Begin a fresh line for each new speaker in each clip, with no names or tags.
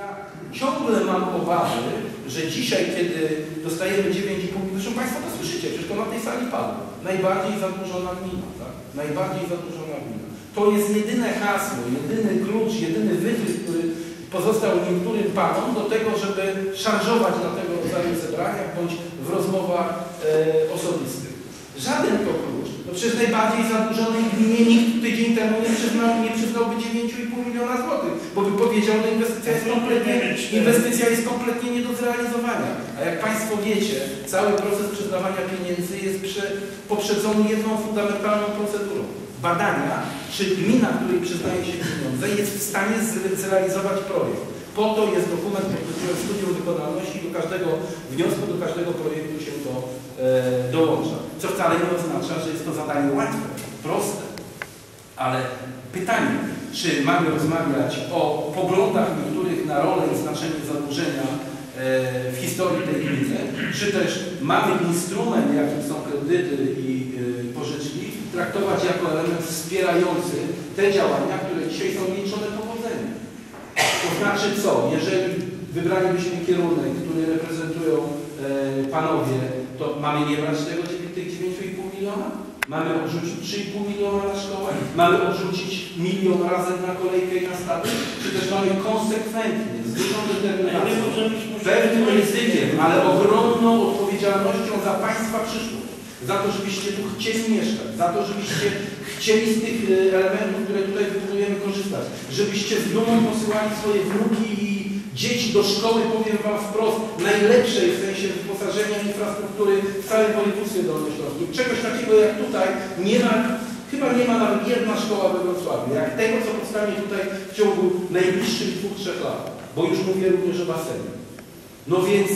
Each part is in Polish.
Ja ciągle mam obawy, że dzisiaj, kiedy dostajemy 9,5, zresztą Państwo to słyszycie, przecież to na tej sali padło. Najbardziej zadłużona gmina, tak? Najbardziej zadłużona gmina. To jest jedyne hasło, jedyny klucz, jedyny wydruk, który pozostał niektórym panom do tego, żeby szarżować na tego rodzaju zebraniach bądź w rozmowach e, osobistych. Żaden to klucz. No przecież najbardziej zadłużonej gminie nikt tydzień temu nie, przyznał, nie przyznałby 9,5 miliona złotych, bo by powiedział, że inwestycja jest kompletnie, inwestycja jest kompletnie nie do zrealizowania. A jak Państwo wiecie, cały proces przyznawania pieniędzy jest prze, poprzedzony jedną fundamentalną procedurą. Badania, czy gmina, której przyznaje się pieniądze, jest w stanie zrealizować projekt. Po to jest dokument pod tytułem studium wykonalności i do każdego wniosku, do każdego projektu się to e, dołącza. Co wcale nie oznacza, że jest to zadanie łatwe, proste. Ale pytanie, czy mamy rozmawiać o poglądach niektórych na rolę i znaczenie zadłużenia e, w historii tej gminy, czy też mamy instrument, jakim są kredyty i e, pożyczki, traktować jako element wspierający te działania, które dzisiaj są liczone powodzeniem. To znaczy co? Jeżeli wybralibyśmy kierunek, który reprezentują e, panowie, to mamy nie brać tego, tych 9,5 miliona? Mamy odrzucić 3,5 miliona na szkołę? Mamy odrzucić milion razem na kolejkę i na statek? Czy też mamy konsekwentnie, z dużą determinacją, pewnym ryzykiem, ale ogromną odpowiedzialnością za Państwa przyszłość? Za to, żebyście tu chcieli mieszkać, za to, żebyście chcieli z tych e, elementów, które tutaj wybudujemy, korzystać, żebyście z dumą posyłali swoje wnuki i dzieci do szkoły, powiem Wam wprost, najlepszej w sensie wyposażenia infrastruktury w całym województwie dolnośląskim. Czegoś takiego jak tutaj nie ma, chyba nie ma nawet jedna szkoła we Wrocławiu, jak tego, co powstanie tutaj w ciągu najbliższych dwóch, trzech lat, bo już mówię również o basenie. No więc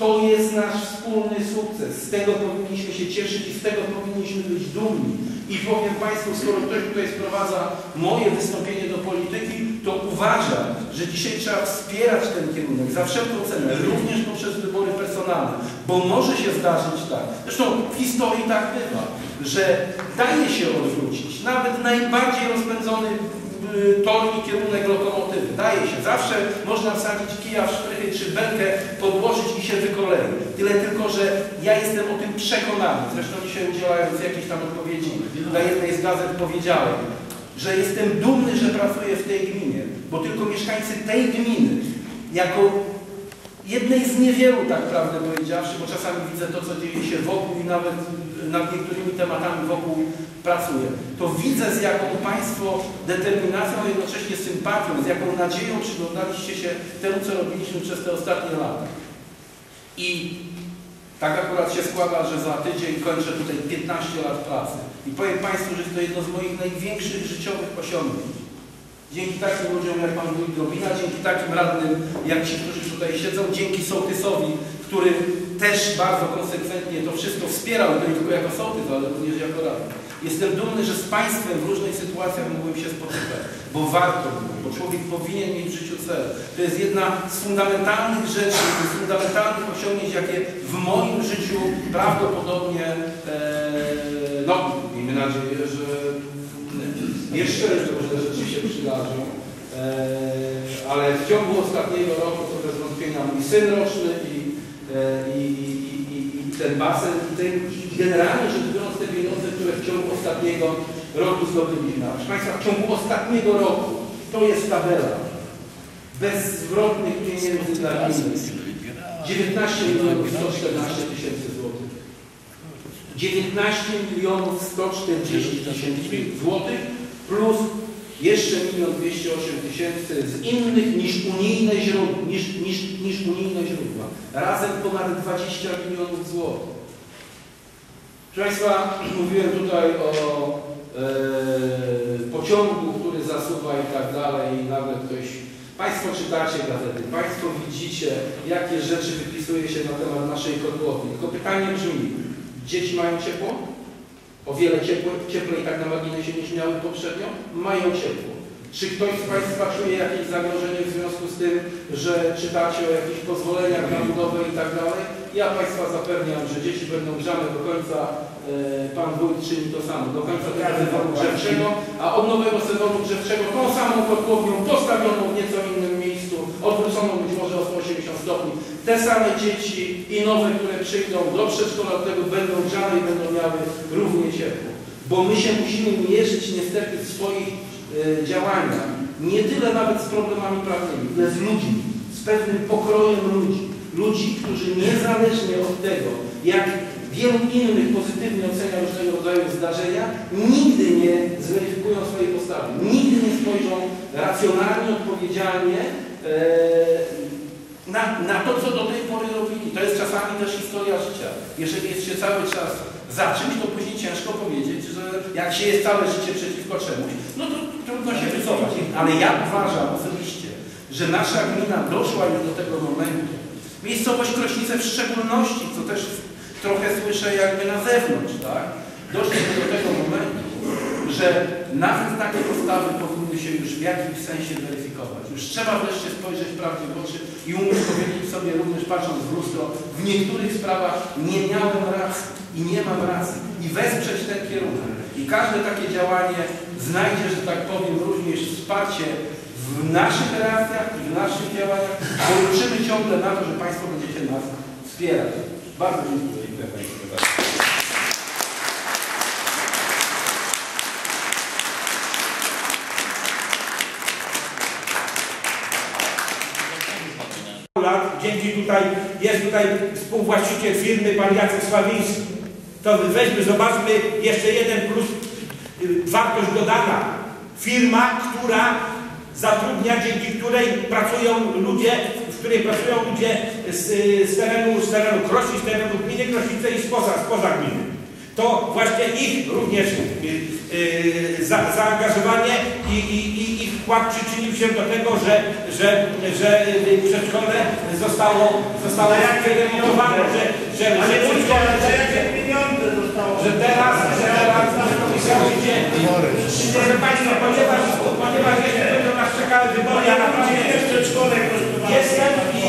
to jest nasz wspólny sukces. Z tego powinniśmy się cieszyć i z tego powinniśmy być dumni. I powiem Państwu, skoro ktoś tutaj sprowadza moje wystąpienie do polityki, to uważam, że dzisiaj trzeba wspierać ten kierunek za wszelką cenę, również poprzez wybory personalne, bo może się zdarzyć tak. Zresztą w historii tak bywa, że daje się odwrócić nawet najbardziej rozpędzony tor i kierunek lokomotywy. Daje się. Zawsze można wsadzić kija w szprychy czy belkę, podłożyć i się wykolei. Tyle tylko, że ja jestem o tym przekonany. Zresztą dzisiaj udzielając jakiejś tam odpowiedzi na jednej z gazet powiedziałem, że jestem dumny, że pracuję w tej gminie, bo tylko mieszkańcy tej gminy, jako jednej z niewielu, tak prawdę powiedziawszy, bo czasami widzę to, co dzieje się wokół i nawet nad niektórymi tematami wokół pracuję, to widzę z jaką Państwo determinacją, a jednocześnie sympatią, z jaką nadzieją przyglądaliście się temu, co robiliśmy przez te ostatnie lata. I tak akurat się składa, że za tydzień kończę tutaj 15 lat pracy. I powiem Państwu, że jest to jedno z moich największych życiowych osiągnięć. Dzięki takim ludziom jak Pan Wójt Gobina, dzięki takim radnym jak ci, którzy tutaj siedzą, dzięki sołtysowi, który też bardzo konsekwentnie to wszystko wspierał, nie tylko jako sołtys, ale również jako radny. Jestem dumny, że z Państwem w różnych sytuacjach mogłem się spotykać, bo warto było, bo człowiek powinien mieć w życiu cel. To jest jedna z fundamentalnych rzeczy, z fundamentalnych osiągnięć, jakie w moim życiu prawdopodobnie, e, no, miejmy nadzieję, że jeszcze rzeczy się przydarzą, e, ale w ciągu ostatniego roku to bez wątpienia mój syn roczny i, e, i, i, i ten basen i ten, generalnie rzecz biorąc te pieniądze, które w ciągu ostatniego roku zdobyliśmy. Proszę Państwa, w ciągu ostatniego roku to jest tabela bezzwrotnych pieniędzy dla gminy. 19 milionów 114 tysięcy złotych. 19 milionów 140 tysięcy złotych plus jeszcze 1 208 tysięcy z innych niż unijne źródła, niż, niż, niż unijne źródła. Razem ponad 20 milionów złotych. Proszę Państwa, mówiłem tutaj o e, pociągu, który zasuwa i tak dalej i nawet ktoś Państwo czytacie gazety, Państwo widzicie, jakie rzeczy wypisuje się na temat naszej kotłowni. Tylko pytanie brzmi, dzieci mają ciepło? O wiele ciepło, cieplej tak na marginesie niż miały poprzednio? Mają ciepło. Czy ktoś z Państwa czuje jakieś zagrożenie w związku z tym, że czytacie o jakichś pozwoleniach na budowę i tak dalej? Ja Państwa zapewniam, że dzieci będą grzane do końca, e, Pan Wójt czyni to samo, do końca tego sezonu grzewczego, a od nowego sezonu grzewczego tą samą kotłownią postawioną w nieco innym miejscu odwróconą być może o 180 stopni. Te same dzieci i nowe, które przyjdą do przedszkola, tego będą grzane i będą miały równie ciepło. Bo my się musimy mierzyć niestety w swoich e, działaniach nie tyle nawet z problemami prawnymi, ile z ludźmi, z pewnym pokrojem ludzi. Ludzi, którzy niezależnie od tego, jak wielu innych pozytywnie ocenia różnego rodzaju zdarzenia, nigdy nie zweryfikują swojej postawy, nigdy nie spojrzą racjonalnie, odpowiedzialnie e, na, na to, co do tej pory robili. To jest czasami też historia życia. Jeżeli jest się cały czas za czymś, to później ciężko powiedzieć, że jak się jest całe życie przeciwko czemuś, no to trudno się wycofać. Ale ja uważam osobiście, że nasza gmina doszła już do tego momentu, miejscowość Krośnice w szczególności, co też trochę słyszę jakby na zewnątrz, tak? Doszliśmy do tego momentu, że nawet takie postawy powinny się już w jakimś sensie weryfikować. Już trzeba wreszcie spojrzeć prawdzie w oczy i umieć powiedzieć sobie również patrząc w lustro, w niektórych sprawach nie miałem racji i nie mam racji i wesprzeć ten kierunek. I każde takie działanie znajdzie, że tak powiem, również wsparcie w naszych relacjach i w naszych działaniach, bo liczymy ciągle na to, że Państwo będziecie nas wspierać. Bardzo dziękuję. Dziękuję Państwu bardzo.
lat, dzięki tutaj, jest tutaj współwłaściciel firmy, pan Jacek Sławiński. To weźmy, zobaczmy jeszcze jeden plus, y, wartość dodana. Firma, która zatrudnia, dzięki której pracują ludzie, w której pracują ludzie z, z terenu, z terenu Krośni, z terenu gminy Krośnice i spoza, spoza gminy. To właśnie ich również y, y, za, zaangażowanie i, i, i ich wkład przyczynił się do tego, że, że, że y, przedszkole zostało, zostało wyremontowane, że, że, że, że, że teraz, że teraz komisja idzie. Proszę Państwa, ponieważ, ponieważ jeszcze będą nas czekały wybory, ja naprawdę jestem i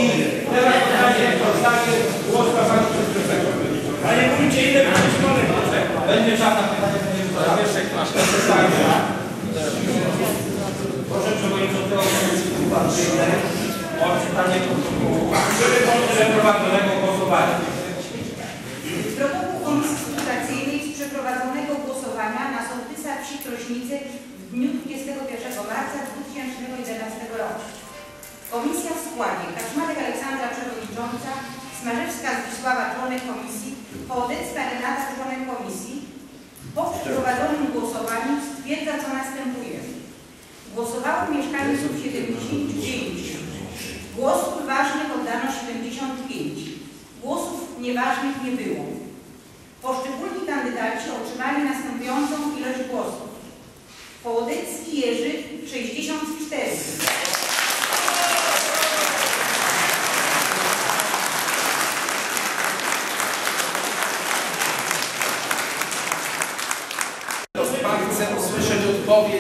teraz oddaję, oddaję głos Pani Przewodniczącego.
Panie wójcie, ile będzie szkoleń?
Będzie czas na pytanie panie. Proszę przewodniczącego Komisji Partyjnej o czytanie przeprowadzonego głosowania.
Protokół Komisji Konsultacyjnej z przeprowadzonego głosowania na sołtysa wsi Krośnicy w dniu 21 marca 2011 roku. Komisja w składzie Kaczmarek Aleksandra Przewodnicząca, Smarzewska Zdzisława Członek Komisji, Hołodecka Renata Członek Komisji. Po przeprowadzonym głosowaniu stwierdza co następuje. Głosowało mieszkańców 75. Głosów ważnych oddano 75. Głosów nieważnych nie było. Poszczególni kandydaci otrzymali następującą ilość głosów. Połodycki Jerzy 64.
Pan chce usłyszeć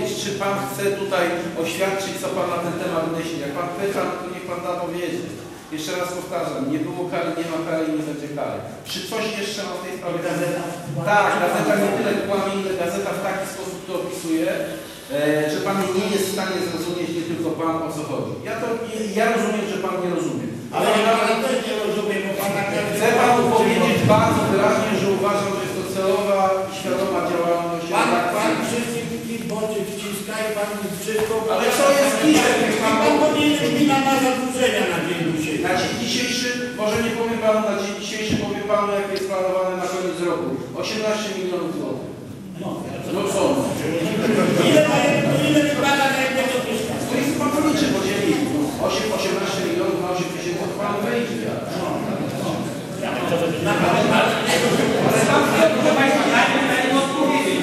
odpowiedź, czy Pan chce tutaj oświadczyć, co Pan na ten temat myśli. Jak Pan pyta, no to niech Pan da powiedzieć. Jeszcze raz powtarzam, nie było kary, nie ma kary i nie będzie kary. Czy coś jeszcze ma w tej sprawie gazeta? Tak, gazeta nie tyle kłamie, ile gazeta w taki sposób to opisuje, e, że Pan nie jest w stanie zrozumieć, nie tylko Pan, o co chodzi. Ja to, ja rozumiem, że Pan nie rozumie.
Ale nie rozumiem, bo pan tak
Chcę Panu powiedzieć bardzo wyraźnie, że uważam, że jest to celowa i świadoma działalność.
Pan,
redakcji.
pan wszystkich w boczy wciska i pan wszystko...
Ale co jest dzisiaj?
Pan, powinien gmina ma zadłużenia na dzień dzisiejszy.
Na dzień dzisiejszy, może nie powiem Panu, na dzień dzisiejszy powiem Panu, jak jest planowane na koniec roku. 18 milionów złotych. No co?
Ile, daje, ile wypada na jednego mieszkańca?
To jest Pan policzy, podzieli 8, 18 milionów na 8 tysięcy, to Panu wyjdzie. Ale tam, proszę Państwa, najpierw na nie odpowiedzieć.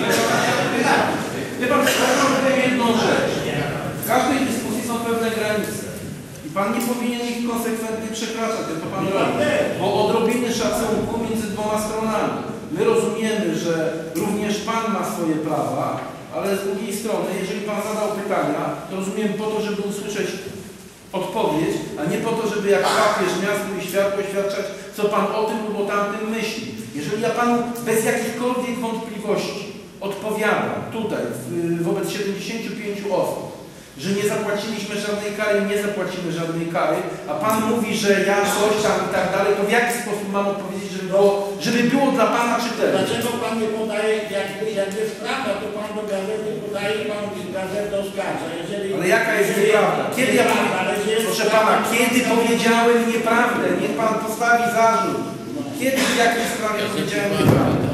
Wie Pan, powiem tutaj jedną rzecz. W każdej dyskusji są pewne granice. I Pan nie powinien ich konsekwentnie przekraczać, jak to Pan robi. Bo odrobiny szacunku między dwoma stronami. My rozumiemy, że również Pan ma swoje prawa, ale z drugiej strony, jeżeli Pan zadał pytania, to rozumiem po to, żeby usłyszeć odpowiedź, a nie po to, żeby jak papież miastu i światło oświadczać, co Pan o tym lub o tamtym myśli. Jeżeli ja Panu bez jakichkolwiek wątpliwości odpowiadam tutaj wobec 75 osób, że nie zapłaciliśmy żadnej kary, nie zapłacimy żadnej kary, a Pan mówi, że ja coś tam i tak dalej, to w jaki sposób mam odpowiedzieć, żeby było, żeby było dla Pana czytelne?
Dlaczego pan nie podaje, jakby, jakby jest prawda, to pan do gazety podaje, pan gazetę oskarża. Jeżeli,
Ale jaka jest
jeżeli-
nieprawda? Kiedy ja proszę Pana, kiedy powiedziałem nieprawdę? Niech Pan postawi zarzut. Kiedy w jakiej sprawie powiedziałem nieprawdę?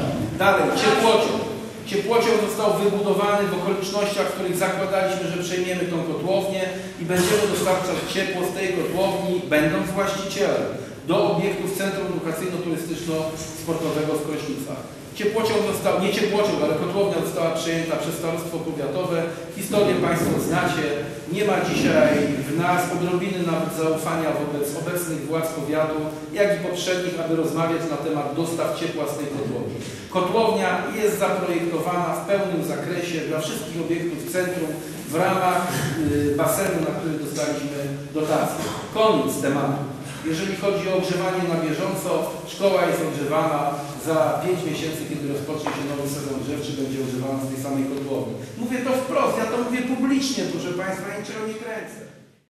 Dalej, ciepłociąg. Ciepłociąg został wybudowany w okolicznościach, w których zakładaliśmy, że przejmiemy tą kotłownię i będziemy dostarczać ciepło z tej kotłowni, będąc właścicielem, do obiektów Centrum Edukacyjno-Turystyczno-Sportowego w Krośnicach. Ciepłociąg został, nie ciepłociąg, ale kotłownia została przejęta przez Starostwo Powiatowe. Historię Państwo znacie. Nie ma dzisiaj w nas odrobiny nawet zaufania wobec obecnych władz powiatu, jak i poprzednich, aby rozmawiać na temat dostaw ciepła z tej kotłowni. Kotłownia jest zaprojektowana w pełnym zakresie dla wszystkich obiektów centrum w ramach y, basenu, na który dostaliśmy dotację. Koniec tematu. Jeżeli chodzi o ogrzewanie na bieżąco, szkoła jest ogrzewana za 5 miesięcy, kiedy rozpocznie się nowy sezon grzewczy, będzie ogrzewana z tej samej kotłowni. Mówię to wprost, ja to mówię publicznie, proszę Państwa, niczego nie kręcę.